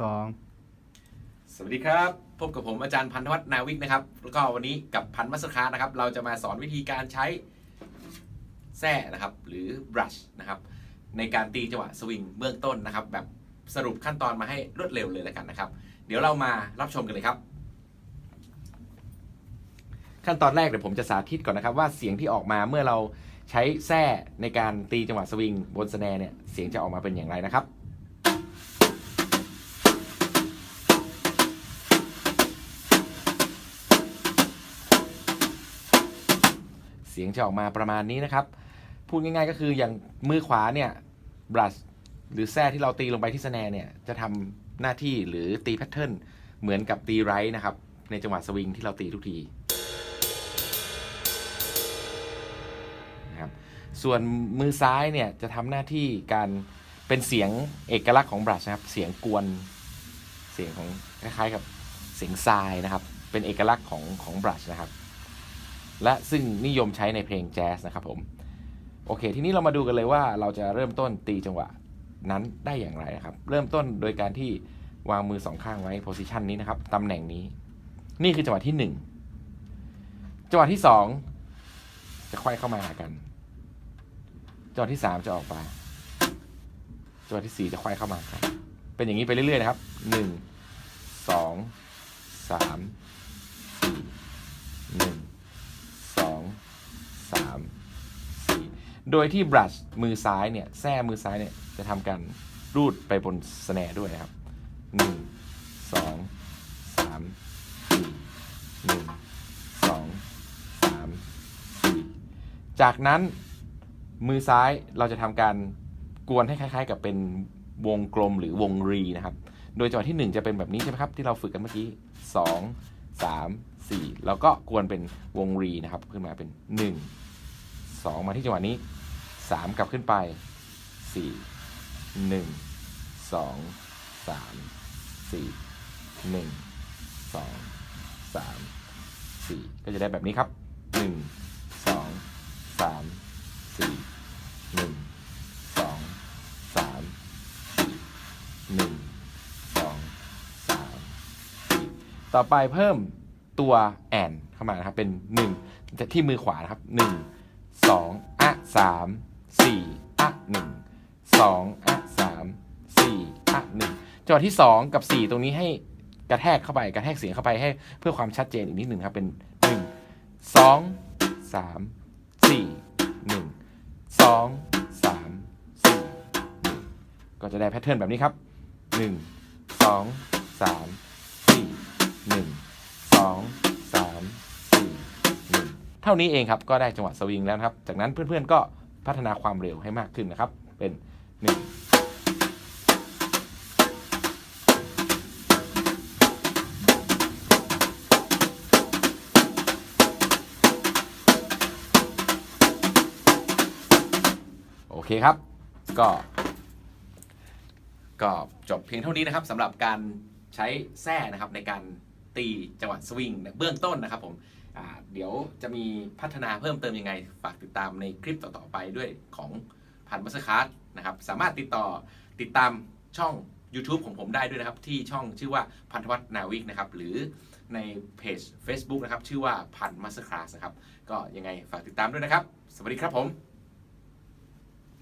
สองสวัสดีครับ พบกับผมอาจารย์พันธวัฒน์นาวิกนะครับ แล้วก็วันนี้กับพันมัสคานะครับ เราจะมาสอนวิธีการใช้แส้นะครับ หรือ brush นะครับ ในการตีจังหวะสวิงเบื้องต้นนะครับ แบบสรุปขั้นตอนมาให้รวดเร็วเลยแล้วกันนะครับ เดี๋ยวเรามารับชมกันเลยครับ ขั้นตอนแรกเดี๋ยวผมจะสาธิตก่อนนะครับ ว่าเสียงที่ออกมาเมื่อเราใช้แส้ในการตีจังหวะสวิงบนสแนร์เนี่ยเสียงจะออกมาเป็นอย่างไรนะครับ เสียงจะออกมาประมาณนี้นะครับ พูดง่ายๆก็คืออย่างมือขวาเนี่ยบรัชหรือแส้ที่เราตีลงไปที่สแนร์เนี่ยจะทำหน้าที่หรือตีแพทเทิร์นเหมือนกับตีไรท์นะครับ ในจังหวะสวิงที่เราตีทุกทีนะครับส่วนมือซ้ายเนี่ยจะทำหน้าที่การเป็นเสียงเอกลักษณ์ของบรัชนะครับ เสียงกวนเสียงของคล้ายๆกับเสียงทรายนะครับ เป็นเอกลักษณ์ของของบรัชนะครับ และซึ่งนิยมใช้ในเพลงแจ๊สนะครับผมโอเค ทีนี้เรามาดูกันเลยว่าเราจะเริ่มต้นตีจังหวะนั้นได้อย่างไรนะครับ เริ่มต้นโดยการที่วางมือสองข้างไว้โพสิชันนี้นะครับตำแหน่งนี้ นี่คือจังหวะที่ 1 จังหวะที่ 2 จะควอยเข้ามาหากัน จังหวะที่ 3 จะออกไปจังหวะที่ 4 จะควอยเข้ามาครับ เป็นอย่างนี้ไปเรื่อยๆนะครับ 1 2 3 4 1 โดยที่บรัชมือซ้ายเนี่ยแส้มือซ้ายเนี่ยจะทำการรูดไปบนสแนร์ด้วยนะครับหนึ่งสองสามสี่หนึ่งสองสามสี่จากนั้นมือซ้ายเราจะทำการกวนให้คล้าย ๆ กับเป็นวงกลมหรือวงรีนะครับ โดยจังหวะที่ 1 จะเป็นแบบนี้ใช่ไหมครับ ที่เราฝึกกันเมื่อกี้ 2 3 4 แล้วก็กวนเป็นวงรีนะครับ ขึ้นมาเป็น 1 2 มาที่จังหวะนี้ 3กลับขึ้นไป4 1 2 3 4 1 2 3 4ก็จะได้แบบนี้ครับ1 2 3 4 1 2 3 4 1 2 3 4ต่อไปเพิ่มตัวแอนเข้ามานะครับเป็น1ที่มือขวานะครับ1 2อะ3 4อะ1 2อะ3 4อะ1จังหวะที่2กับ4ตรงนี้ให้กระแทกเข้าไปกระแทกเสียงเข้าไปให้เพื่อความชัดเจนอีกนิดหนึ่งครับเป็น1 2 3 4 1 2 3 4 1ก็จะได้แพทเทิร์นแบบนี้ครับ1 2 3 4 1 2 3 4 1เท่านี้เองครับก็ได้จังหวะสวิงแล้วครับ จากนั้นเพื่อนๆก็ พัฒนาความเร็วให้มากขึ้นนะครับ เป็น 1โอเคครับ ก็ ก็จบเพียงเท่านี้นะครับสำหรับการใช้แส้นะครับในการ ตีจังหวะสวิงเบื้องต้นนะครับผมเดี๋ยวจะมีพัฒนาเพิ่มเติมยังไง ฝากติดตามในคลิปต่อ ๆ ไปด้วยของพันมัสคาร์ดนะครับ สามารถติดต่อติดตามช่อง YouTube ของผมได้ด้วยนะครับ ที่ช่องชื่อว่าพันธวัฒน์นาวิกนะครับ หรือในเพจ Facebook นะครับ ชื่อว่าพันมัสคาร์นะครับ ก็ยังไงฝากติดตามด้วยนะครับ สวัสดีครับผม